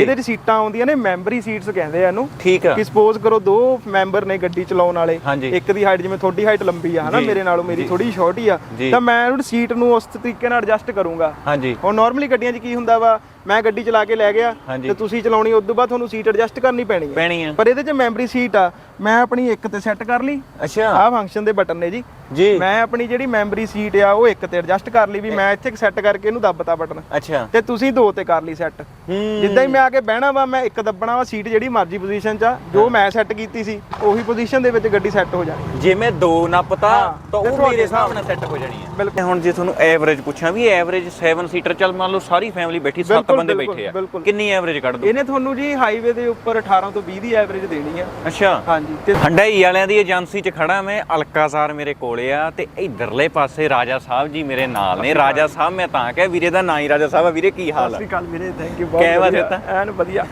ਇਹਦੇ 'ਚ ਸੀਟਾਂ ਆਉਂਦੀਆਂ ਨੇ ਮੈਂਬਰੀ ਸੀਟਸ ਕਹਿੰਦੇ ਆ ਇਹਨੂੰ ਠੀਕ ਆ ਕਿ ਸਪੋਜ਼ ਕਰੋ ਦੋ ਮੈਂਬਰ ਨੇ ਗੱਡੀ ਚਲਾਉਣ ਵਾਲੇ। ਇੱਕ ਦੀ ਹਾਈਟ ਜਿਵੇਂ ਤੁਹਾਡੀ ਹਾਈਟ ਲੰਬੀ ਆ ਹਨਾ। ਮੇਰੇ ਨਾਲੋਂ ਮੇਰੀ। ਥੋੜੀ ਛੋਟੀ ਆ। ਤਾਂ ਮੈਂ ਉਹਨੂੰ ਸੀਟ ਨੂੰ ਉਸ ਤਰੀਕੇ ਨਾਲ ਐਡਜਸਟ ਕਰੂੰਗਾ ਹਾਂਜੀ ਹੁਣ ਨਾਰਮਲੀ ਗੱਡੀਆਂ 'ਚ ਕੀ ਹੁੰਦਾ ਵਾ ਮੈਂ ਗੱਡੀ ਚਲਾ ਕੇ ਲੈ ਗਿਆ। ਤੇ ਤੁਸੀਂ ਚਲਾਉਣੀ ਉਸ ਤੋਂ ਬਾਅਦ ਤੁਹਾਨੂੰ ਸੀਟ ਐਡਜਸਟ ਕਰਨੀ ਪੈਣੀ ਹੈ ਪੈਣੀ ਆ ਪਰ ਇਹਦੇ 'ਚ ਮੈਂਬਰੀ ਸੀਟ ਆ ਮੈਂ ਆਪਣੀ ਇੱਕ ਤੇ ਸੈੱਟ ਕਰ ਲਈ ਅੱਛਾ ਆਹ ਫੰਕਸ਼ਨ ਦੇ ਬਟਨ ਨੇ ਜੀ ਜੀ। ਮੈਂ ਆਪਣੀ ਜਿਹੜੀ ਮੈਮਰੀ ਸੀਟ ਆ ਉਹ ਇੱਕ ਤੇ ਐਡਜਸਟ ਕਰ ਲਈ ਵੀ ਮੈਂ ਇੱਥੇ ਸੈੱਟ ਕਰਕੇ ਇਹਨੂੰ ਦੱਬਤਾ ਬਟਨ। ਅੱਛਾ। ਤੇ ਤੁਸੀਂ ਦੋ ਤੇ ਕਰ ਲਈ ਸੈੱਟ ਜਿੱਦਾਂ ਹੀ ਮੈਂ ਆ ਕੇ ਬਹਿਣਾ ਵਾ ਮੈਂ ਇੱਕ ਦੱਬਣਾ ਵਾ ਸੀਟ ਜਿਹੜੀ ਮਰਜ਼ੀ ਪੋਜੀਸ਼ਨ 'ਚ ਆ ਜੋ ਮੈਂ ਸੈੱਟ ਕੀਤੀ ਸੀ ਉਹੀ ਪੋਜੀਸ਼ਨ ਦੇ ਵਿੱਚ ਗੱਡੀ ਸੈੱਟ ਹੋ ਜਾਣੀ। ਜੇ ਮੈਂ ਦੋ ਨੱਪਤਾ ਤਾਂ ਉਹ ਮੇਰੇ ਹਿਸਾਬ ਨਾਲ ਸੈੱਟ ਹੋ ਜਾਣੀ ਹੈ ਬਿਲਕੁਲ। ਹੁਣ ਜੇ ਤੁਹਾਨੂੰ ਐਵਰੇਜ ਪੁੱਛਾਂ ਵੀ ਐਵਰੇਜ 7 ਸੀਟਰ ਚੱਲ ਮੰਨ ਲਓ ਸਾਰੀ ਫੈਮਿਲੀ ਬੈਠੀ 7 ਬਿਲਕੁਲ, ਬੰਦੇ ਬੈਠੇ ਆ। ਕਿੰਨੀ ਐਵਰੇਜ ਕੱਢ ਦੋ ਇਹਨੇ ਤੁਹਾਨੂੰ ਜੀ ਹਾਈਵੇ ਦੇ ਉੱਪਰ 18 ਤੋਂ 20 ਦੀ ਐਵਰੇਜ ਦੇਣੀ ਆ। ਅੱਛਾ। ਹਾਂਜੀ ਤੇ ਹੰਡਾਈ ਵਾਲਿਆਂ ਦੀ ਏਜੰਸੀ 'ਚ ਖੜਾ ਮੈਂ ਅਲਕਾਜ਼ਾਰ ਮੇਰੇ ਕੋਲੇ ਆ ਤੇ ਇਧਰਲੇ ਪਾਸੇ ਰਾਜਾ ਸਾਹਿਬ ਜੀ ਮੇਰੇ ਨਾਲ ਨੇ। ਰਾਜਾ ਸਾਹਿਬ ਮੈਂ ਤਾਂ ਕਿਹਾ ਵੀਰੇ ਦਾ ਨਾਂ ਹੀ ਰਾਜਾ ਸਾਹਿਬ ਆ। ਵੀਰੇ ਕੀ ਹਾਲ ਸਤਿ ਆ ਸ਼੍ਰੀ ਅਕਾਲ ਵੀਰੇ ਥੈਂਕ ਯੂ ਕਿਵੇਂ ਬਹੁਤ ਦਿੱਤਾ? ਵਧੀਆ। ਐਨ ਵਧੀਆ।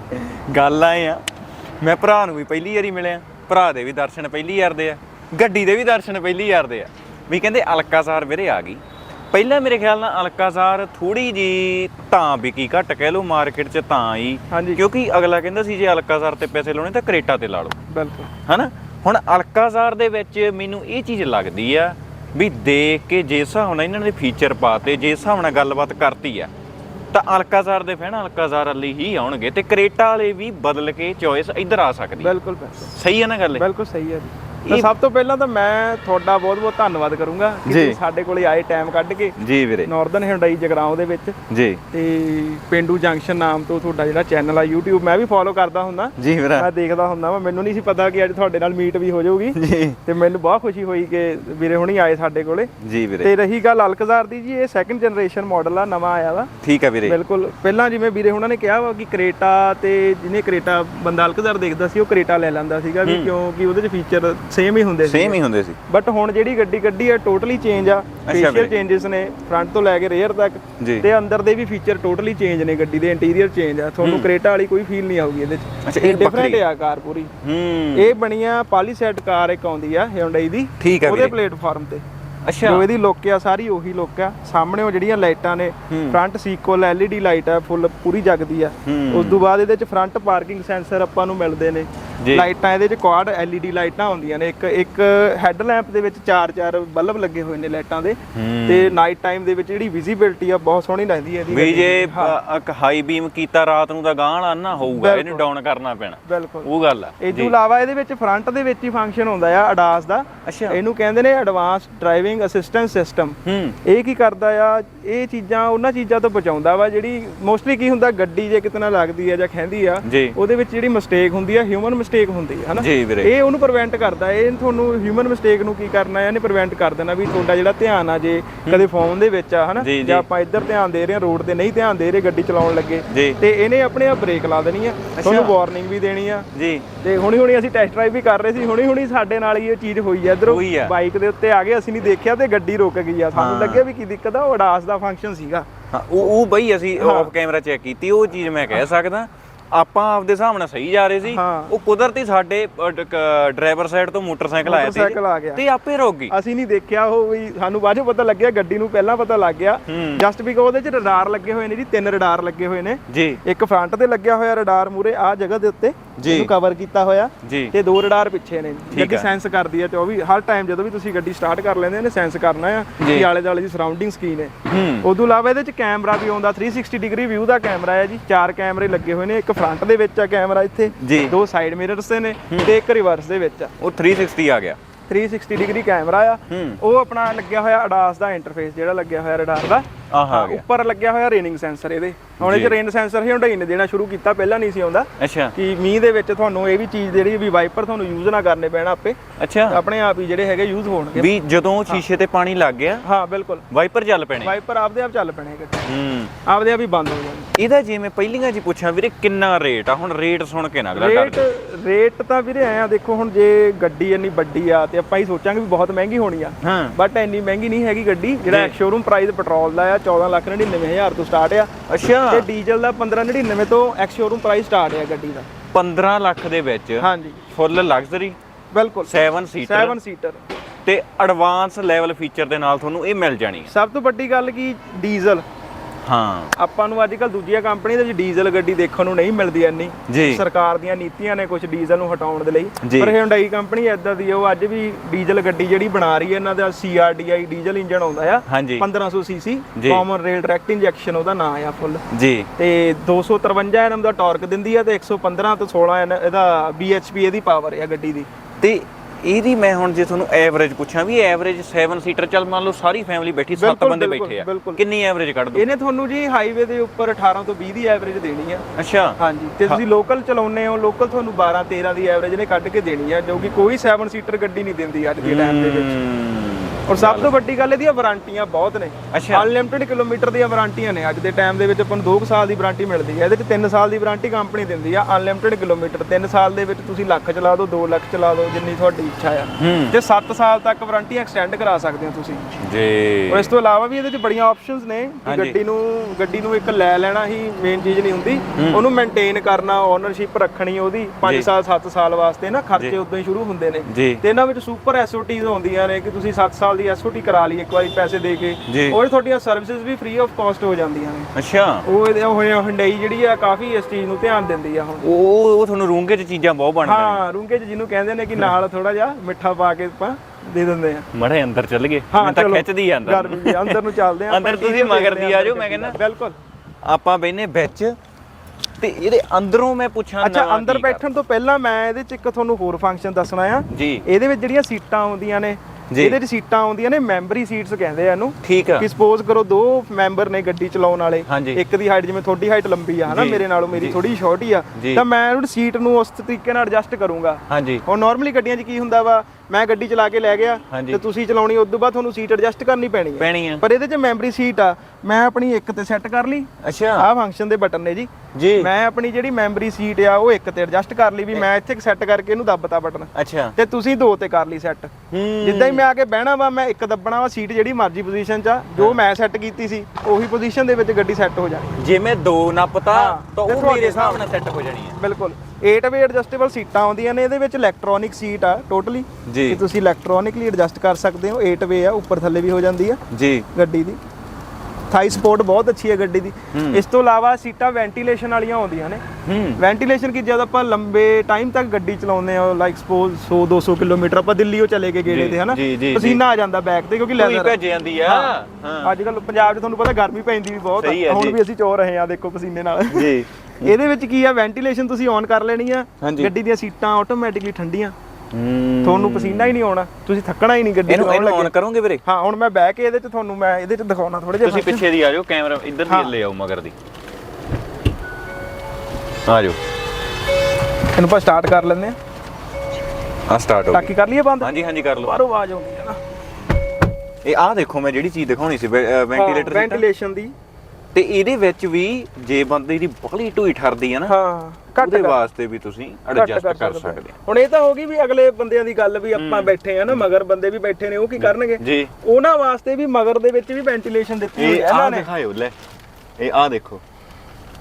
ਗੱਲ ਆਏ ਆ। ਮੈਂ ਭਰਾ ਨੂੰ ਵੀ ਪਹਿਲੀ ਵਾਰੀ ਮਿਲਿਆ। ਭਰਾ ਦੇ ਵੀ ਦਰਸ਼ਨ ਪਹਿਲੀ ਵਾਰ ਦੇ ਆ। ਗੱਡੀ ਦੇ ਵੀ ਦਰਸ਼ਨ ਪਹਿਲੀ ਵਾਰ ਦੇ ਆ। ਵੀ ਕਹਿੰਦੇ ਅਲਕਾਜ਼ਾਰ ਵੀਰੇ ਆ ਗਈ। ਪਹਿਲਾਂ ਮੇਰੇ ਖਿਆਲ ਨਾਲ ਅਲਕਾਜ਼ਾਰ ਥੋੜੀ ਜੀ ਤਾਂ ਵਿਕੀ ਘੱਟ ਕਹਿ ਲਓ ਮਾਰਕੀਟ 'ਚ ਤਾਂ ਹਾਂਜੀ। ਕਿਉਂਕਿ ਅਗਲਾ ਕਹਿੰਦਾ ਸੀ ਜੇ ਅਲਕਾਜ਼ਾਰ ਤੇ ਪੈਸੇ ਲਾਉਣੇ ਤਾਂ ਕਰੇਟਾ ਤੇ ਲਾ ਲਓ। ਬਿਲਕੁਲ। ਹਨਾ? ਹੁਣ ਅਲਕਾਜ਼ਾਰ ਦੇ ਵਿੱਚ ਮੈਨੂੰ ਇਹ ਚੀਜ਼ ਲੱਗਦੀ ਆ ਵੀ ਦੇਖ ਕੇ ਜੇ ਹਿਸਾਬ ਨਾਲ ਇਹਨਾਂ ਨੇ ਫੀਚਰ ਪਾਤੇ ਜੇ ਹਿਸਾਬ ਨਾਲ ਗੱਲਬਾਤ ਕਰਤੀ ਆ ਤਾਂ ਅਲਕਾਜ਼ਾਰ ਦੇ ਫੈਨ ਅਲਕਾਜ਼ਾਰ ਵਾਲੀ ਹੀ ਆਉਣਗੇ ਤੇ ਕਰੇਟਾ ਵਾਲੇ ਵੀ ਬਦਲ ਕੇ ਚੋਇਸ ਇੱਧਰ ਆ ਸਕਦੀ। ਬਿਲਕੁਲ ਸਹੀ ਹੈ ਨਾ ਗੱਲ? ਬਿਲਕੁਲ ਸਹੀ ਹੈ ਜੀ ਤਾਂ ਸਭ ਤੋਂ ਪਹਿਲਾਂ ਤਾਂ ਮੈਂ ਤੁਹਾਡਾ ਬਹੁਤ ਬਹੁਤ ਧੰਨਵਾਦ ਕਰੂੰਗਾ ਕਿ। ਤੁਸੀਂ ਸਾਡੇ ਕੋਲੇ ਆਏ ਟਾਈਮ ਕੱਢ ਕੇ ਜੀ ਵੀਰੇ। ਨਾਰਦਰਨ ਹਿੰਡਾਈ ਜਗਰਾਉਂ ਦੇ ਵਿੱਚ ਜੀ। ਤੇ ਪਿੰਡੂ ਜੰਕਸ਼ਨ ਨਾਮ ਤੋਂ ਤੁਹਾਡਾ ਜਿਹੜਾ ਚੈਨਲ ਆ YouTube ਮੈਂ ਵੀ ਫੋਲੋ ਕਰਦਾ ਹੁੰਦਾ। ਜੀ ਵੀਰਾ। ਮੈਂ ਦੇਖਦਾ ਹੁੰਦਾ ਵਾ ਮੈਨੂੰ ਨਹੀਂ ਸੀ ਪਤਾ ਕਿ ਅੱਜ ਤੁਹਾਡੇ ਨਾਲ ਮੀਟ ਵੀ ਹੋ ਜਾਊਗੀ। ਜੀ। ਤੇ ਮੈਨੂੰ ਬਹੁਤ ਖੁਸ਼ੀ ਹੋਈ ਕਿ ਵੀਰੇ ਹੁਣੀ ਆਏ ਸਾਡੇ ਕੋਲੇ। ਜੀ ਵੀਰੇ। ਤੇ ਰਹੀ ਗੱਲ ਅਲਕਜ਼ਾਰ ਦੀ ਜੀ ਇਹ ਸੈਕੰਡ ਜਨਰੇਸ਼ਨ ਮਾਡਲ ਆ ਨਵਾਂ ਆਇਆ ਵਾ। ਠੀਕ ਆ ਵੀਰੇ। ਬਿਲਕੁਲ। ਪਹਿਲਾਂ ਜਿਵੇਂ ਵੀਰੇ ਹੁਣਾਂ ਨੇ ਕਿਹਾ ਵਾ ਕਿ ਕਰੇਟਾ ਤੇ ਜਿਹਨੇ ਕਰੇਟਾ ਬੰਦਾ ਅਲਕਜ਼ਾਰ ਦੇਖਦਾ ਸੀ ਉਹ ਕਰੇਟਾ ਲੈ ਲੈਂਦਾ ਸੀਗਾ ਵੀ ਕਿਉਂਕਿ ਉਹਦੇ ਚ ਫੀਚਰ ਸੇਮ ਹੀ ਹੁੰਦੇ ਸੀ ਸੇਮ ਹੀ ਹੁੰਦੇ ਸੀ। ਬਟ ਹੁਣ ਜਿਹੜੀ ਗੱਡੀ ਕੱਢੀ ਆ ਟੋਟਲੀ ਚੇਂਜ ਆ। ਫੇਸ਼ੀਅਲ ਚੇਂਜਸ ਨੇ ਫਰੰਟ ਤੋਂ ਲੈ ਕੇ ਰੇਅਰ ਤੱਕ। ਤੇ ਅੰਦਰ ਦੇ ਵੀ ਫੀਚਰ ਟੋਟਲੀ ਚੇਂਜ ਨੇ ਗੱਡੀ ਦੇ ਇੰਟੀਰੀਅਰ ਚੇਂਜ ਆ। ਤੁਹਾਨੂੰ ਕਰੇਟਾ ਵਾਲੀ ਕੋਈ ਫੀਲ ਨਹੀਂ ਆਊਗੀ ਇਹਦੇ ਚ। ਅੱਛਾ, ਇਹ ਡਿਫਰੈਂਟ। ਆ ਕਾਰ ਪੂਰੀ। ਹੂੰ। ਇਹ ਬਣੀ ਆ ਪਾਲੀਸੈਟ ਕਾਰ ਇੱਕ ਆਉਂਦੀ ਆ Hyundai ਦੀ। ਉਹਦੇ ਪਲੇਟਫਾਰਮ ਤੇ। ਅੱਛਾ। ਜੋ ਇਹਦੀ ਲੁੱਕ ਆ ਸਾਰੀ ਉਹੀ ਲੁੱਕ ਆ। ਸਾਹਮਣੇ ਉਹ ਜਿਹੜੀਆਂ ਲਾਈਟਾਂ ਨੇ। ਫਰੰਟ ਸੀਕੁਅਲ LED ਲਾਈਟ ਆ ਫੁੱਲ ਪੂਰੀ ਜਗਦੀ ਆ। ਉਸ ਤੋਂ ਬਾਅਦ ਇਹਦੇ ਚ ਫਰੰਟ ਪਾਰਕਿੰਗ ਸੈਂਸਰ ਆਪਾਂ ਨੂੰ ਮਿਲਦੇ ਨੇ। ਲਾਈਟਾਂ ਇਹਦੇ ਚ ਕੁਆਡ LED ਲਾਈਟਾਂ ਆਉਂਦੀਆਂ ਨੇ। ਇੱਕ ਇੱਕ ਹੈੱਡ ਲੈਂਪ ਦੇ ਵਿੱਚ ਚਾਰ ਚਾਰ ਬਲਬ ਲੱਗੇ ਹੋਏ ਨੇ ਲਾਈਟਾਂ ਦੇ। ਤੇ ਨਾਈਟ ਟਾਈਮ ਦੇ ਵਿੱਚ ਜਿਹੜੀ ਵਿਜ਼ਿਬਿਲਟੀ ਆ ਬਹੁਤ ਸੋਹਣੀ ਲੱਗਦੀ ਹੈ ਇਹਦੀ ਵੀ ਜੇ ਇੱਕ ਹਾਈ ਬੀਮ ਕੀਤਾ ਰਾਤ ਨੂੰ ਤਾਂ ਗਾਂ ਵਾਲਾ ਨਾ ਹੋਊਗਾ ਇਹਨੂੰ। ਡਾਊਨ ਕਰਨਾ ਪੈਣਾ। ਬਿਲਕੁਲ। ਉਹ ਗੱਲ ਆ। ਇਹ ਤੋਂ ਇਲਾਵਾ ਇਹਦੇ ਵਿੱਚ ਫਰੰਟ ਦੇ ਵਿੱਚ ਹੀ ਫੰਕਸ਼ਨ ਹੁੰਦਾ ਆ ਅਡਾਸ ਦਾ। ਅੱਛਾ। ਇਹਨੂੰ ਕਹਿੰਦੇ ਨੇ ਐਡਵਾਂਸ ਡਰਾਈਵਿੰਗ ਅਸਿਸਟੈਂਸ ਸਿਸਟਮ ਇਹ ਕੀ ਕਰਦਾ ਆ? ਇਹ ਚੀਜ਼ਾਂ ਉਹਨਾਂ ਚੀਜ਼ਾਂ ਤੋਂ ਬਚਾਉਂਦਾ ਵਾ ਜਿਹੜੀ ਮੋਸਟਲੀ ਕੀ ਹੁੰਦਾ ਗੱਡੀ ਜੇ ਕਿਤਨਾ ਲੱਗਦੀ ਆ ਜਾਂ ਖਹਿੰਦੀ ਆ ਉਹਦੇ ਵਿੱਚ ਜਿਹੜੀ ਮਿਸਟੇਕ ਹੁੰਦੀ ਆ ਹਿਊਮਨ ਮਿਸਟੇਕ ਹੁੰਦੀ ਆ ਹਨਾ? ਇਹ ਉਹਨੂੰ ਪ੍ਰੀਵੈਂਟ ਕਰਦਾ। ਇਹ ਤੁਹਾਨੂੰ ਹਿਊਮਨ ਮਿਸਟੇਕ ਨੂੰ ਕੀ ਕਰਨਾ ਹੈ ਇਹਨੇ ਪ੍ਰੀਵੈਂਟ ਕਰ ਦੇਣਾ ਵੀ ਤੁਹਾਡਾ ਜਿਹੜਾ ਧਿਆਨ ਆ ਜੇ ਕਦੇ ਫੋਨ ਦੇ ਵਿੱਚ ਆ ਹਨਾ? ਜੀ, ਆਪਾਂ ਇੱਧਰ ਧਿਆਨ ਦੇ ਰਹੇ ਹਾਂ ਰੋਡ ਤੇ ਨਹੀਂ ਧਿਆਨ ਦੇ ਰਹੇ ਗੱਡੀ ਚਲਾਉਣ ਲੱਗੇ। ਤੇ ਇਹਨੇ ਆਪਣੇ ਆਪ ਬ੍ਰੇਕ ਲਾ ਦੇਣੀ ਆ। ਤੁਹਾਨੂੰ ਵਾਰਨਿੰਗ ਵੀ ਦੇਣੀ ਆ। ਜੀ। ਤੇ ਹੁਣੀ ਹੁਣੀ ਅਸੀਂ ਟੈਸਟ ਡਰਾਈਵ ਵੀ ਕਰ ਰਹੇ ਸੀ। ਹੁਣੀ ਹੁਣੀ ਸਾਡੇ ਨਾਲ ਹੀ ਇਹ ਚੀਜ਼ ਹੋਈ ਆ। ਇਧਰੋਂ ਆ। ਬਾਈਕ ਦੇ ਉੱਤੇ ਆ ਗਏ ਅਸੀਂ ਨਹੀਂ ਦੇਖਿਆ। ਤੇ ਗੱਡੀ ਰੁਕ ਗਈ ਆ। ਸਾਨੂੰ ਲੱਗਿਆ ਵੀ ਕੀ ਦਿੱਕਤ ਆ ਉਹ ਅਡਾਸ ਦਾ ਫੰਕਸ਼ਨ ਸੀਗਾ। ਹਾਂ ਉਹ ਉਹ ਬਈ ਅਸੀਂ ਆਫ ਕੈਮਰਾ ਚੈੱਕ ਕੀਤੀ ਉਹ ਚੀਜ਼ ਮੈਂ ਕਹਿ ਸਕਦਾ। ਆਪਾਂ ਆਪਦੇ ਹਿਸਾਬ ਨਾਲ ਸਹੀ ਜਾ ਰਹੇ ਸੀ। ਹਾਂ। ਉਹ ਕੁਦਰਤੀ ਸਾਡੇ ਡਰਾਈਵਰ ਸਾਈਡ ਤੋਂ ਮੋਟਰਸਾਈਕਲ ਆਇਆ ਸੀ। ਮੋਟਰਸਾਈਕਲ ਆ ਗਿਆ। ਤੇ ਆਪੇ ਰੁਕ ਗਈ। ਅਸੀਂ ਨਹੀਂ ਦੇਖਿਆ ਉਹ ਵੀ ਸਾਨੂੰ ਬਾਅਦ ਚੋਂ ਪਤਾ ਲੱਗਿਆ ਗੱਡੀ ਨੂੰ ਪਹਿਲਾਂ ਪਤਾ ਲੱਗ ਗਿਆ। ਹੂੰ। ਜਸਟ ਬਿਕੋਜ਼ ਉਹਦੇ ਚ ਰਡਾਰ ਲੱਗੇ ਹੋਏ ਨੇ ਜੀ ਤਿੰਨ ਰਡਾਰ ਲੱਗੇ ਹੋਏ ਨੇ। ਜੀ। ਇੱਕ ਫਰੰਟ ਤੇ ਲੱਗਿਆ ਹੋਇਆ ਰਡਾਰ ਮੂਰੇ ਆ ਜਗ੍ਹਾ ਦੇ ਉੱਤੇ ਜੀ। ਕਵਰ ਕੀਤਾ ਹੋਇਆ। ਜੀ। ਤੇ ਦੋ ਰਡਾਰ ਪਿੱਛੇ ਨੇ। ਗੱਡੀ ਆ। ਸੈਂਸ ਕਰਦੀ ਉਹ ਵੀ ਹਰ ਟਾਈਮ ਜਦੋਂ ਵੀ ਤੁਸੀਂ ਗੱਡੀ ਸਟਾਰਟ ਕਰ ਲੈਂਦੇ ਨੇ ਸੈਂਸ ਕਰਨਾ ਆ ਕਿ ਆਲੇ ਦੁਆਲੇ ਦੀ ਸਰਾਊਂਡਿੰਗਸ ਕੀ ਨੇ ਹੂੰ। ਉਦੋਂ ਇਲਾਵਾ ਇਹਦੇ ਚ ਕੈਮਰਾ ਵੀ ਆਉਂਦਾ 360 ਡਿਗਰੀ ਵਿਊ ਦਾ ਕੈਮਰਾ ਹੈ ਜੀ। ਚਾਰ ਕੈਮਰੇ ਲੱਗੇ ਹੋਏ ਨੇ ਇੱਕ ਫਰੰਟ ਦੇ ਵਿੱਚ ਆ ਕੈਮਰਾ ਇੱਥੇ ਦੋ ਸਾਈਡ ਮਿਰਰਸ ਨੇ ਤੇ ਇੱਕ ਰਿਵਰਸ ਦੇ ਵਿੱਚ ਆ। ਉਹ 360 ਆ ਗਿਆ। 360 ਡਿਗਰੀ ਕੈਮਰਾ ਆ। ਉਹ ਆਪਣਾ ਲੱਗਿਆ ਹੋਇਆ ਅਡਾਸ ਦਾ ਇੰਟਰਫੇਸ ਜਿਹੜਾ ਲੱਗਿਆ ਹੋਇਆ ਰਡਾਰ ਦਾ। ਆਹ ਉੱਪਰ ਲੱਗਿਆ ਹੋਇਆ ਰੇਨਿੰਗ ਸੈਂਸਰ ਇਹਦੇ। ਹੁਣ ਇਹ ਚ ਰੇਨ ਸੈਂਸਰ Hyundai ਨੇ ਦੇਣਾ ਸ਼ੁਰੂ ਕੀਤਾ ਪਹਿਲਾਂ ਨਹੀਂ ਸੀ ਆਉਂਦਾ। ਅੱਛਾ। ਕਿ ਮੀਂਹ ਦੇ ਵਿੱਚ ਤੁਹਾਨੂੰ ਇਹ ਵੀ ਚੀਜ਼ ਜਿਹੜੀ ਵੀ ਵਾਈਪਰ ਤੁਹਾਨੂੰ ਯੂਜ਼ ਨਾ ਕਰਨੇ ਪੈਣ ਆਪੇ। ਅੱਛਾ। ਆਪਣੇ ਆਪ ਹੀ ਜਿਹੜੇ ਹੈਗੇ ਯੂਜ਼ ਹੋਣਗੇ। ਵੀ ਜਦੋਂ ਸ਼ੀਸ਼ੇ ਤੇ ਪਾਣੀ ਲੱਗ ਗਿਆ ਹਾਂ ਬਿਲਕੁਲ। ਵਾਈਪਰ ਚੱਲ ਪੈਣੇ। ਵਾਈਪਰ ਆਪਦੇ ਆਪ ਚੱਲ ਪੈਣੇ ਹੂੰ। ਆਪਦੇ ਆਪ ਹੀ ਬੰਦ ਹੋ ਜਾਣਗੇ। ਇਹਦਾ ਜੇ ਮੈਂ ਪਹਿਲੀਆਂ ਜੀ ਪੁੱਛਾਂ ਵੀਰੇ ਕਿੰਨਾ ਰੇਟ ਆ? ਹੁਣ ਰੇਟ ਸੁਣ ਕੇ ਨਾ ਅਗਲਾ ਡਰ ਰੇਟ ਰੇਟ ਤਾਂ ਵੀਰੇ ਐ ਆ ਦੇਖੋ ਹੁਣ ਜੇ ਗੱਡੀ ਇੰਨੀ ਵੱਡੀ ਆ ਤੇ ਆਪਾਂ ਹੀ ਸੋਚਾਂਗੇ ਵੀ ਬਹੁਤ ਮਹਿੰਗੀ ਹੋਣੀ ਆ। ਹਾਂ। ਬਟ ਇੰਨੀ ਮਹਿੰਗੀ ਨਹੀਂ ਹੈਗੀ ਗੱਡੀ ਜਿਹੜਾ ਸ਼ੋਰੂਮ ਪ੍ਰਾਈਸ ਪੈਟਰੋਲ ਦਾ ਆ 14 ਲੱਖ 99000 ਤੋਂ ਸਟਾਰਟ ਆ। ਅੱਛਾ। ਤੇ ਡੀਜ਼ਲ ਦਾ 1599 ਤੋਂ ਐਕਸ ਸ਼ੋਰੂਮ ਪ੍ਰਾਈਸ ਸਟਾਰਟ ਆ ਗੱਡੀ ਦਾ। 15 ਲੱਖ ਦੇ ਵਿੱਚ ਹਾਂਜੀ। ਫੁੱਲ ਲਗਜ਼ਰੀ ਬਿਲਕੁਲ। 7 ਸੀਟਰ 7 ਸੀਟਰ ਤੇ ਐਡਵਾਂਸ ਲੈਵਲ ਫੀਚਰ ਦੇ ਨਾਲ ਤੁਹਾਨੂੰ ਇਹ ਮਿਲ ਜਾਣੀ ਸਭ ਤੋਂ ਵੱਡੀ ਗੱਲ ਕੀ? ਡੀਜ਼ਲ ਹਾਂ। ਆਪਾਂ ਨੂੰ ਅੱਜ ਕੱਲ ਦੂਜੀਆਂ ਕੰਪਨੀ ਦੇ ਵਿੱਚ ਡੀਜ਼ਲ ਗੱਡੀ ਦੇਖਣ ਨੂੰ ਨਹੀਂ ਮਿਲਦੀ ਜੀ। ਸਰਕਾਰ ਦੀਆਂ ਨੀਤੀਆਂ ਨੇ ਕੁਝ ਡੀਜ਼ਲ ਨੂੰ ਹਟਾਉਣ ਦੇ ਲਈ। ਪਰ Hyundai ਕੰਪਨੀ ਇਦਾਂ ਦੀ ਉਹ ਅੱਜ ਵੀ ਡੀਜ਼ਲ ਗੱਡੀ ਜਿਹੜੀ ਬਣਾ ਰਹੀ ਹੈ ਇਹਨਾਂ ਦਾ CRDI ਡੀਜ਼ਲ ਇੰਜਨ ਆਉਂਦਾ ਆ। ਹਾਂਜੀ। 1500 CC. Common rail direct injection ਉਹਦਾ ਨਾਂ ਆ ਫੁੱਲ ਜੀ। ਤੇ 253 ਐਨਐਮ ਦਾ ਟਾਰਕ ਦਿੰਦੀ ਆ ਤੇ 115 ਤੋਂ 16 ਐਨ ਇਹਦਾ BHP ਇਹਦੀ ਪਾਵਰ ਆ ਗੱਡੀ ਦੀ। ਤੇ ਇਹਦੀ ਮੈਂ ਹੁਣ ਜੇ ਤੁਹਾਨੂੰ ਐਵਰੇਜ ਪੁੱਛਾਂ ਵੀ ਐਵਰੇਜ 7 ਸੀਟਰ ਚੱਲ ਮੰਨ ਲਓ ਸਾਰੀ ਫੈਮਿਲੀ ਬੈਠੀ 7 ਬਿਲਕੁਲ, ਬੰਦੇ ਬੈਠੇ ਆ। ਕਿੰਨੀ ਐਵਰੇਜ ਕੱਢ ਦੋ ਇਹਨੇ ਤੁਹਾਨੂੰ ਜੀ ਹਾਈਵੇ ਦੇ ਉੱਪਰ 18 ਤੋਂ 20 ਦੀ ਐਵਰੇਜ ਦੇਣੀ ਆ। ਅੱਛਾ। ਹਾਂਜੀ ਤੇ ਤੁਸੀਂ ਲੋਕਲ ਚਲਾਉਨੇ ਹੋ ਲੋਕਲ ਤੁਹਾਨੂੰ 12 13 ਦੀ ਐਵਰੇਜ ਨੇ ਕੱਢ ਕੇ ਦੇਣੀ ਆ ਜੋ ਕਿ ਕੋਈ 7 ਸੀਟਰ ਗੱਡੀ ਨਹੀਂ ਦਿੰਦੀ ਅੱਜ ਦੇ ਟਾਈਮ ਦੇ ਵਿੱਚ। ਔਰ ਸਭ ਤੋਂ ਵੱਡੀ ਗੱਲ ਇਹਦੀਆਂ ਵਾਰੰਟੀਆਂ ਬਹੁਤ ਨੇ। ਅੱਛਾ। ਅਨਲਿਮਿਟਿਡ ਕਿਲੋਮੀਟਰ ਦੀਆਂ ਵਾਰੰਟੀਆਂ ਨੇ। ਅੱਜ ਦੇ ਟਾਈਮ ਦੇ ਵਿੱਚ ਆਪਾਂ ਨੂੰ 2 ਸਾਲ ਦੀ ਵਾਰੰਟੀ ਮਿਲਦੀ ਹੈ। ਇਹਦੇ ਵਿੱਚ 3 ਸਾਲ ਦੀ ਵਾਰੰਟੀ ਕੰਪਨੀ ਦਿੰਦੀ ਆ। Unlimited kilometre. 3 ਸਾਲ ਦੇ ਵਿੱਚ ਤੁਸੀਂ ਲੱਖ ਚਲਾ ਦਿਓ 2 ਲੱਖ ਚਲਾ ਦਿਓ ਜਿੰਨੀ ਤੁਹਾਡੀ ਇੱਛਾ ਆ। ਤੇ 7 ਸਾਲ ਤੱਕ ਵਾਰੰਟੀ ਐਕਸਟੈਂਡ ਕਰਾ ਸਕਦੇ ਹੋ ਤੁਸੀਂ। ਜੀ। ਔਰ ਇਸ ਤੋਂ ਇਲਾਵਾ ਵੀ ਇਹਦੇ ਵਿੱਚ ਬੜੀਆਂ ਆਪਸ਼ਨਸ ਨੇ। ਗੱਡੀ ਨੂੰ ਗੱਡੀ ਨੂੰ ਇੱਕ ਲੈ ਲੈਣਾ ਹੀ ਮੇਨ ਚੀਜ਼ ਨਹੀਂ ਹੁੰਦੀ। ਉਹਨੂੰ ਮੇਨਟੇਨ ਕਰਨਾ ਓਨਰਸ਼ਿਪ ਰੱਖਣੀ ਉਹਦੀ। 5 ਸਾਲ 7 ਸਾਲ ਵਾਸਤੇ ਨਾ ਖਰਚੇ ਉਦੋਂ ਹੀ ਸ਼ੁਰੂ ਹੁੰਦੇ ਨੇ। ਤੇ ਇਹਨਾਂ ਵਿੱਚ ਸੁਪਰ ਐਸਓਟੀਜ਼ ਹੁੰਦੀਆਂ ਨੇ ਕਿ ਤੁਸੀਂ 7 ਸਾਲ ਦੀ ਐਸਓਟੀ ਕਰਾ ਲਈ ਇੱਕ ਵਾਰੀ ਪੈਸੇ ਦੇ ਕੇ। ਜੀ। ਉਹ ਤੁਹਾਡੀਆਂ ਸਰਵਿਸਿਜ਼ ਵੀ ਫ੍ਰੀ ਆਫ ਕਾਸਟ ਹੋ ਜਾਂਦੀਆਂ ਨੇ। ਅੱਛਾ। ਉਹ ਇਹਦੇ ਹੋਏ ਹੰਡਈ ਜਿਹੜੀ ਆ ਕਾਫੀ ਇਸ ਚੀਜ਼ ਨੂੰ ਧਿਆਨ ਦਿੰਦੀ ਆ ਹੁਣ। ਉਹ ਉਹ ਤੁਹਾਨੂੰ ਰੂੰਗੇ ਚ ਚੀਜ਼ਾਂ ਬਹੁਤ ਬਣਦੀਆਂ ਹਾਂ ਰੂੰਗੇ ਚ ਜਿਹਨੂੰ ਕਹਿੰਦੇ ਨੇ ਕਿ ਨਾਲ ਥੋੜਾ ਜਿਹਾ ਮਿੱਠਾ ਪਾ ਕੇ ਆਪਾਂ ਦੇ ਦਿੰਦੇ ਆ। ਮੜੇ ਅੰਦਰ ਚੱਲ ਗਏ। ਮੈਂ ਤਾਂ ਖਿੱਚਦੀ ਆ ਅੰਦਰ। ਗਰਮੀ ਦੀ ਅੰਦਰ ਨੂੰ ਚੱਲਦੇ ਆ ਅੰਦਰ ਆਪਾਂ ਤੁਸੀਂ ਮਗਰ ਦੀ ਆ ਜਾਓ, ਮੈਂ ਕਹਿੰਦਾ। ਬਿਲਕੁਲ। ਆਪਾਂ ਬੈਨੇ ਵਿੱਚ ਤੇ ਇਹਦੇ ਅੰਦਰੋਂ ਮੈਂ ਪੁੱਛਾਂ ਅੱਛਾ ਅੰਦਰ ਕੀ ਕਰ- ਬੈਠਣ ਤੋਂ ਪਹਿਲਾਂ ਮੈਂ ਇਹਦੇ ਚ ਇੱਕ ਤੁਹਾਨੂੰ ਹੋਰ ਫੰਕਸ਼ਨ ਦੱਸਣਾ ਆ। ਜੀ। ਇਹਦੇ ਵਿੱਚ ਜਿਹੜੀਆਂ ਸੀਟਾਂ ਆਉਂਦੀਆਂ ਨੇ। ਇਹਦੇ ਚ ਸੀਟਾਂ ਆਉਂਦੀਆਂ ਨੇ ਮੈਂਬਰੀ ਸੀਟਸ ਕਹਿੰਦੇ ਆ ਇਹਨੂੰ। ਠੀਕ ਆ। ਕਿ ਸਪੋਜ਼ ਕਰੋ ਦੋ ਮੈਂਬਰ ਨੇ ਗੱਡੀ ਚਲਾਉਣ ਵਾਲੇ। ਇੱਕ ਦੀ ਹਾਈਟ ਜਿਵੇਂ ਤੁਹਾਡੀ ਹਾਈਟ ਲੰਬੀ ਆ ਹਨਾ ਮੇਰੇ ਨਾਲੋਂ ਮੇਰੀ ਥੋੜੀ ਛੋਟੀ ਆ। ਤਾਂ ਮੈਂ ਉਹਦੀ ਸੀਟ ਨੂੰ ਉਸ ਤਰੀਕੇ ਨਾਲ ਐਡਜਸਟ ਕਰੂੰਗਾ। ਹਾਂਜੀ। ਹੁਣ ਨਾਰਮਲੀ ਗੱਡੀਆਂ 'ਚ ਕੀ ਹੁੰਦਾ ਵਾ ਮੈਂ ਗੱਡੀ ਚਲਾ ਕੇ ਲੈ ਗਿਆ। ਤੇ ਤੁਸੀਂ ਚਲਾਉਣੀ ਉਸ ਤੋਂ ਬਾਅਦ ਤੁਹਾਨੂੰ ਸੀਟ ਐਡਜਸਟ ਕਰਨੀ ਪੈਣੀ ਹੈ ਪੈਣੀ ਆ। ਪਰ ਇਹਦੇ 'ਚ ਮੈਂਬਰੀ ਸੀਟ ਆ ਮੈਂ ਆਪਣੀ ਇੱਕ ਤੇ ਸੈੱਟ ਕਰ ਲਈ। ਅੱਛਾ। ਆਹ ਫੰਕਸ਼ਨ ਦੇ ਬਟਨ ਨੇ ਜੀ। ਜੀ। ਮੈਂ ਆਪਣੀ ਜਿਹੜੀ ਮੈਂਬਰੀ ਸੀਟ ਆ ਉਹ ਇੱਕ ਤੇ ਐਡਜਸਟ ਕਰ ਲਈ ਵੀ ਮੈਂ ਇੱਥੇ ਸੈੱਟ ਕਰਕੇ ਇਹਨੂੰ ਦੱਬਤਾ ਬਟਨ ਅੱਛਾ। ਤੇ ਤੁਸੀਂ ਦੋ ਤੇ ਕਰ ਲਈ ਸੈੱਟ ਜਿੱਦਾਂ ਹੀ ਮੈਂ ਆ ਕੇ ਬਹਿਣਾ ਵਾ ਮੈਂ ਇੱਕ ਦੱਬਣਾ ਵਾ ਸੀਟ ਜਿਹੜੀ ਮਰਜ਼ੀ ਪੋਜੀਸ਼ਨ 'ਚ ਆ ਜੋ ਮੈਂ ਸੈੱਟ ਕੀਤੀ ਸੀ ਉਹੀ ਪੋਜੀਸ਼ਨ ਦੇ ਵਿੱਚ ਗੱਡੀ ਸੈੱਟ ਹੋ ਜਾਣੀ। ਜੇ ਮੈਂ ਦੋ ਨੱਪਤਾ ਤਾਂ ਉਹ ਮੇਰੇ ਹਿਸਾਬ ਨਾਲ ਸੈੱਟ ਹੋ ਜਾਣੀ ਹੈ ਬਿਲਕੁਲ। 8 ਵੇ ਐਡਜਸਟੇਬਲ ਸੀਟਾਂ ਆਉਂਦੀਆਂ ਨੇ ਇਹਦੇ ਵਿੱਚ ਇਲੈਕਟ੍ਰੋਨਿਕ ਸੀਟ ਆ ਟੋਟਲੀ ਜੀ। ਤੁਸੀਂ ਇਲੈਕਟ੍ਰੋਨਿਕਲੀ ਐਡਜਸਟ ਕਰ ਸਕਦੇ ਹੋ 8 ਵੇ ਆ ਉੱਪਰ ਥੱਲੇ ਵੀ ਹੋ ਜਾਂਦੀ ਆ ਜੀ। ਗੱਡੀ ਦੀ। ਥਾਈ ਸਪੋਰਟ ਬਹੁਤ ਅੱਛੀ ਹੈ ਗੱਡੀ ਦੀ। ਇਸ ਤੋਂ ਇਲਾਵਾ ਸੀਟਾਂ ਵੈਂਟੀਲੇਸ਼ਨ ਵਾਲੀਆਂ ਆਉਂਦੀਆਂ ਨੇ। ਵੈਂਟੀਲੇਸ਼ਨ ਕੀ ਜਦ ਆਪਾਂ ਲੰਬੇ ਟਾਈਮ ਤੱਕ ਗੱਡੀ ਚਲਾਉਂਦੇ ਆ ਲਾਈਕ ਸਪੋਜ਼ 100 200 ਕਿਲੋਮੀਟਰ ਆਪਾਂ ਦਿੱਲੀ ਉਹ ਚਲੇ ਗਏ ਗੇੜੇ ਤੇ ਹਨਾ? ਪਸੀਨਾ ਆ ਜਾਂਦਾ ਬੈਕ ਤੇ ਕਿਉਂਕਿ ਲੈਦਰ ਭੇਜ ਜਾਂਦੀ ਆ। ਹਾਂ। ਅੱਜ ਕੱਲ ਪੰਜਾਬ 'ਚ ਤੁਹਾਨੂੰ ਪਤਾ ਗਰਮੀ ਪੈਂਦੀ ਵੀ ਬਹੁਤ ਹੁਣ। ਵੀ ਅਸੀਂ ਚੋ ਰਹੇ ਆ ਦੇਖੋ ਪਸੀਨੇ ਨਾਲ। ਜੀ। ਇਹਦੇ ਵਿੱਚ ਕੀ ਆ ਵੈਂਟੀਲੇਸ਼ਨ ਤੁਸੀਂ ਔਨ ਕਰ ਲੈਣੀ ਆ। ਗੱਡੀ ਦੀਆਂ ਸੀਟਾਂ ਆਟੋਮੈਟਿਕਲੀ ਠੰਡੀਆਂ। ਤੁਹਾਨੂੰ ਪਸੀਨਾ ਹੀ ਨਹੀਂ ਆਉਣਾ ਤੁਸੀਂ ਥੱਕਣਾ ਹੀ ਨਹੀਂ ਗੱਡੀ ਇਹਨੂੰ ਇਹਨੂੰ ਔਨ ਕਰੋਗੇ ਵੀਰੇ? ਹਾਂ ਹੁਣ ਮੈਂ ਬਹਿ ਕੇ ਇਹਦੇ 'ਚ ਤੁਹਾਨੂੰ ਮੈਂ ਇਹਦੇ 'ਚ ਦਿਖਾਉਣਾ ਥੋੜੇ ਜਿਹਾ ਤੁਸੀਂ ਪਿੱਛੇ ਦੀ ਆ ਜਾਓ ਕੈਮਰਾ ਇੱਧਰ ਦੀ ਲੈ ਆਓ ਮਗਰ ਦੀ। ਆ ਜਾਓ। ਇਹਨੂੰ ਆਪਾਂ ਸਟਾਰਟ ਕਰ ਲੈਂਦੇ ਆ ਆ ਸਟਾਰਟ ਹੋ ਟਾਕੀ ਗਈ। ਕਰ ਲਈਏ ਬੰਦ? ਹਾਂਜੀ ਹਾਂਜੀ ਕਰ ਲਓ। ਬਾਹਰੋਂ ਆਵਾਜ਼ ਆਉਂਦੀ ਹੈ ਨਾ। ਇਹ ਆ ਦੇਖੋ ਮੈਂ ਜਿਹੜੀ ਚੀਜ਼ ਦਿਖਾਉਣੀ ਸੀ ਵੈਂਟੀਲੇਟਰ ਦੀ ਵੈਂਟੀਲੇਸ਼ਨ ਦੀ। ਤੇ ਇਹਦੇ ਵਿੱਚ ਵੀ ਜੇ ਬੰਦੇ ਦੀ ਬੜੀ ਢੂਈ ਠਰਦੀ ਆ ਨਾ ਹਾਂ। ਉਹਦੇ ਵਾਸਤੇ ਵੀ ਤੁਸੀਂ ਐਡਜਸਟ ਕਰ ਸਕਦੇ ਹੋ। ਹੁਣ ਇਹ ਤਾਂ ਹੋ ਗਈ ਵੀ ਅਗਲੇ ਬੰਦਿਆਂ ਦੀ ਗੱਲ ਵੀ ਆਪਾਂ ਬੈਠੇ ਆ ਨਾ ਮਗਰ ਬੰਦੇ ਵੀ ਬੈਠੇ ਨੇ ਉਹ ਕੀ ਕਰਨਗੇ? ਜੀ। ਉਹਨਾਂ ਵਾਸਤੇ ਵੀ ਮਗਰ ਦੇ ਵਿੱਚ ਵੀ ਵੈਂਟੀਲੇਸ਼ਨ ਦਿੱਤੀ ਹੋਈ ਹੈ ਇਹਨਾਂ ਨੇ। ਦਿਖਾਇਓ ਲੈ। ਇਹ ਆ ਦੇਖੋ।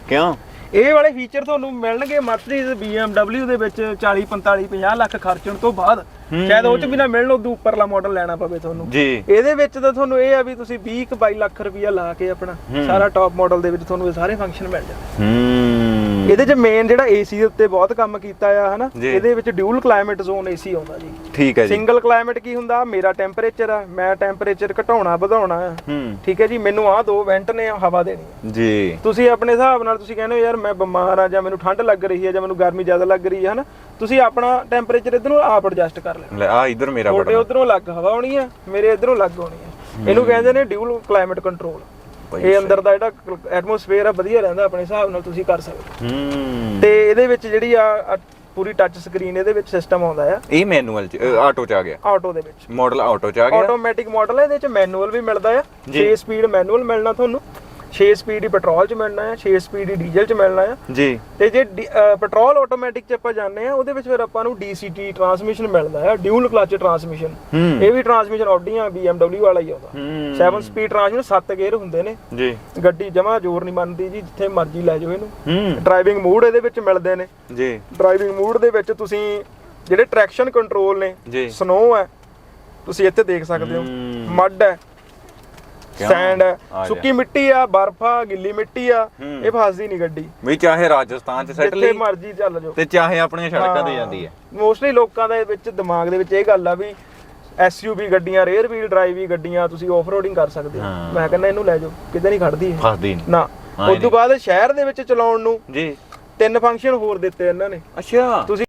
ਕਿਉਂ? ਇਹ ਵਾਲੇ ਫੀਚਰ ਤੁਹਾਨੂੰ ਮਿਲਣਗੇ ਮਰਸੀਡੀਜ਼ BMW ਦੇ ਵਿੱਚ 40 45 50 ਲੱਖ ਖਰਚਣ ਤੋਂ ਬਾਅਦ। ਸ਼ਾਇਦ ਉਹ ਚ ਵੀ ਨਾ ਮਿਲਣ ਉਦੋਂ ਉੱਪਰਲਾ ਮਾਡਲ ਲੈਣਾ ਪਵੇ ਤੁਹਾਨੂੰ। ਜੀ। ਇਹਦੇ ਵਿੱਚ ਤਾਂ ਤੁਹਾਨੂੰ ਇਹ ਆ ਵੀ ਤੁਸੀਂ 20 ਕੁ 22 ਲੱਖ ਰੁਪਇਆ ਲਾ ਕੇ ਆਪਣਾ ਸਾਰਾ ਟਾਪ ਮਾਡਲ ਦੇ ਵਿੱਚ ਤੁਹਾਨੂੰ ਇਹ ਸਾਰੇ ਫੰਕਸ਼ਨ ਮਿਲ ਜਾਣਗੇ ਹੂੰ। ਇਹਦੇ ਚ ਮੇਨ ਜਿਹੜਾ ਏਸੀ ਦੇ ਉੱਤੇ ਬਹੁਤ ਕੰਮ ਕੀਤਾ ਆ ਹਨਾ। ਇਹਦੇ ਵਿੱਚ ਡਿਊਲ ਕਲਾਈਮੇਟ ਜ਼ੋਨ ਏਸੀ ਆਉਂਦਾ ਜੀ। ਠੀਕ ਹੈ ਜੀ। ਸਿੰਗਲ ਕਲਾਈਮੇਟ ਕੀ ਹੁੰਦਾ? ਮੇਰਾ ਟੈਂਪਰੇਚਰ ਆ ਮੈਂ ਟੈਂਪਰੇਚਰ ਘਟਾਉਣਾ ਵਧਾਉਣਾ ਠੀਕ ਹੈ ਜੀ? ਮੈਨੂੰ ਆਹ ਦੋ ਵੈਂਟ ਨੇ ਹਵਾ ਦੇਣੀ ਜੀ। ਤੁਸੀਂ ਆਪਣੇ ਹਿਸਾਬ ਨਾਲ ਤੁਸੀਂ ਕਹਿੰਦੇ ਹੋ ਯਾਰ ਮੈਂ ਬਿਮਾਰ ਆ ਜਾਂ ਮੈਨੂੰ ਠੰਡ ਲੱਗ ਰਹੀ ਹੈ ਜਾਂ ਮੈਨੂੰ ਗਰਮੀ ਜ਼ਿਆਦਾ ਲੱਗ ਰਹੀ ਹੈ ਹਨਾ? ਤੁਸੀਂ ਆਪਣਾ ਟੈਂਪਰੇਚਰ ਇਧਰੋਂ ਆਪ ਐਡਜਸਟ ਕਰ ਲੈਣਾ ਲੈ ਆ ਇਧਰ ਮੇਰਾ ਤੁਹਾਡੇ ਬਟਨ ਉਧਰੋਂ ਲੱਗ ਹਵਾ ਆਉਣੀ ਆ ਮੇਰੇ ਇਧਰੋਂ ਲੱਗ ਆਉਣੀ ਆ। ਇਹਨੂੰ ਕਹਿੰਦੇ ਨੇ ਡਿਊਲ ਕਲਾਈਮੇਟ ਕੰਟਰੋਲ ਇਹ ਅੰਦਰ ਦਾ ਜਿਹੜਾ ਐਟਮੋਸਫੇਅਰ ਆ ਵਧੀਆ ਰਹਿੰਦਾ ਆਪਣੇ ਹਿਸਾਬ ਨਾਲ ਤੁਸੀਂ ਕਰ ਸਕਦੇ ਹੋ। ਤੇ ਇਹਦੇ ਵਿੱਚ ਜਿਹੜੀ ਆ ਪੂਰੀ ਟੱਚ ਸਕਰੀਨ ਇਹਦੇ ਵਿੱਚ ਸਿਸਟਮ ਆਉਂਦਾ ਆ। ਇਹ ਮੈਨੂਅਲ ਚ ਆਟੋ ਚ ਆ ਗਿਆ? ਆਟੋ ਦੇ ਵਿੱਚ। ਮਾਡਲ ਆਟੋ ਚ ਆ ਗਿਆ? ਆਟੋਮੈਟਿਕ ਮਾਡਲ ਹੈ ਇਹਦੇ ਵਿੱਚ ਮੈਨੂਅਲ ਵੀ ਮਿਲਦਾ ਆ। ਜੀ। 6 ਸਪੀਡ ਮੈਨੂਅਲ ਮਿਲਣਾ ਤੁਹਾਨੂੰ। 6 ਸਪੀਡ ਹੀ ਪੈਟਰੋਲ 'ਚ ਮਿਲਣਾ ਆ 6 ਸਪੀਡ ਹੀ ਡੀਜ਼ਲ 'ਚ ਮਿਲਣਾ ਆ। ਜੀ। ਤੇ ਜੇ ਪੈਟਰੋਲ ਆਟੋਮੈਟਿਕ 'ਚ ਆਪਾਂ ਜਾਂਦੇ ਆ ਉਹਦੇ ਵਿੱਚ ਫਿਰ ਆਪਾਂ ਨੂੰ DCT ਟਰਾਂਸਮਿਸ਼ਨ ਮਿਲਦਾ ਆ ਡਿਊਲ ਕਲਚ ਟਰਾਂਸਮਿਸ਼ਨ ਹੂੰ। ਇਹ ਵੀ ਟਰਾਂਸਮਿਸ਼ਨ ਆਡੀਆਂ BMW ਵਾਲਾ ਹੀ ਆਉਂਦਾ ਹੂੰ। 7 ਸਪੀਡ ਟਰਾਂਸਮਿਸ਼ਨ 7 ਗੇਅਰ ਹੁੰਦੇ ਨੇ। ਜੀ। ਗੱਡੀ ਜਮਾ ਜ਼ੋਰ ਨਹੀਂ ਮੰਨਦੀ ਜੀ ਜਿੱਥੇ ਮਰਜ਼ੀ ਲੈ ਜਾਓ ਇਹਨੂੰ। ਹੂੰ। ਡਰਾਈਵਿੰਗ ਮੂਡ ਇਹਦੇ ਵਿੱਚ ਮਿਲਦੇ ਨੇ। ਜੀ। ਡਰਾਈਵਿੰਗ ਮੂਡ ਦੇ ਵਿੱਚ ਤੁਸੀਂ ਜਿਹੜੇ ਟਰੈਕਸ਼ਨ ਕੰਟਰੋਲ ਨੇ ਸਨੋ ਹੈ ਤੁਸੀਂ ਇੱਥੇ ਦੇਖ ਸਕਦੇ ਹੋ। ਹੂੰ। ਮੱਡ ਹੈ? ਸੈਂਡ ਹੈ। ਸੁੱਕੀ ਮਿੱਟੀ ਆ ਬਰਫ ਆ ਗਿੱਲੀ ਮਿੱਟੀ ਆ। ਇਹ ਫਸਦੀ ਨਹੀਂ ਗੱਡੀ ਵੀ ਚਾਹੇ ਰਾਜਸਥਾਨ ਚ ਸੈਟ ਜਿੱਥੇ ਮਰਜ਼ੀ ਚੱਲ ਜਾਓ। ਤੇ ਚਾਹੇ ਆਪਣੀਆਂ ਸੜਕਾਂ ਤੇ ਜਾਂਦੀ ਹੈ। ਮੋਸਟਲੀ ਲੋਕਾਂ ਦੇ ਵਿੱਚ ਦਿਮਾਗ ਦੇ ਵਿੱਚ ਇਹ ਗੱਲ ਆ ਵੀ ਐਸਯੂਵੀ ਗੱਡੀਆਂ ਰੇਅਰ ਵੀਲ ਡਰਾਈਵ ਵੀ ਗੱਡੀਆਂ ਤੁਸੀਂ ਆਫ ਰੋਡਿੰਗ ਕਰ ਸਕਦੇ ਹੋ। ਮੈਂ ਕਹਿੰਦਾ ਇਹਨੂੰ ਲੈ ਜਾਓ ਕਿਤੇ ਨਹੀਂ ਖੜਦੀ ਇਹ। ਫਸਦੀ ਨਹੀਂ। ਨਾ। ਉਸ ਤੋਂ ਬਾਅਦ ਸ਼ਹਿਰ ਦੇ ਵਿੱਚ ਚਲਾਉਣ ਨੂੰ ਜੀ। ਤਿੰਨ ਫੰਕਸ਼ਨ ਹੋਰ ਦਿੱਤੇ ਇਹਨਾਂ ਨੇ। ਅੱਛਾ। ਤੁਸੀਂ